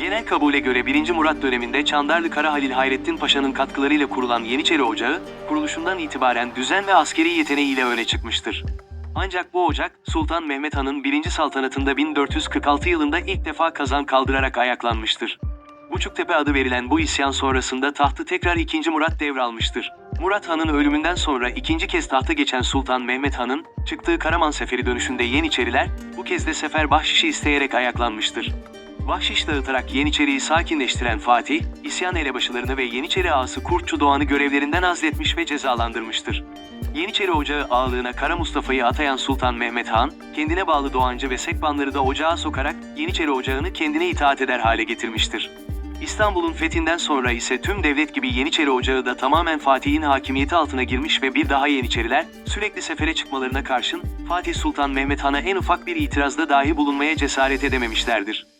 Genel kabule göre 1. Murat döneminde Çandarlı Kara Halil Hayrettin Paşa'nın katkılarıyla kurulan Yeniçeri Ocağı, kuruluşundan itibaren düzen ve askeri yeteneğiyle öne çıkmıştır. Ancak bu ocak, Sultan Mehmet Han'ın 1. saltanatında 1446 yılında ilk defa kazan kaldırarak ayaklanmıştır. Buçuktepe adı verilen bu isyan sonrasında tahtı tekrar 2. Murat devralmıştır. Murat Han'ın ölümünden sonra ikinci kez tahta geçen Sultan Mehmet Han'ın çıktığı Karaman Seferi dönüşünde Yeniçeriler bu kez de sefer bahşişi isteyerek ayaklanmıştır. Bahşiş dağıtarak Yeniçeri'yi sakinleştiren Fatih, isyan elebaşılarını ve Yeniçeri ağası Kurtçu Doğan'ı görevlerinden azletmiş ve cezalandırmıştır. Yeniçeri Ocağı ağalığına Kara Mustafa'yı atayan Sultan Mehmet Han, kendine bağlı Doğancı ve Sekbanları da ocağa sokarak Yeniçeri Ocağı'nı kendine itaat eder hale getirmiştir. İstanbul'un fethinden sonra ise tüm devlet gibi Yeniçeri Ocağı da tamamen Fatih'in hakimiyeti altına girmiş ve bir daha Yeniçeriler, sürekli sefere çıkmalarına karşın, Fatih Sultan Mehmet Han'a en ufak bir itirazda dahi bulunmaya cesaret edememişlerdir.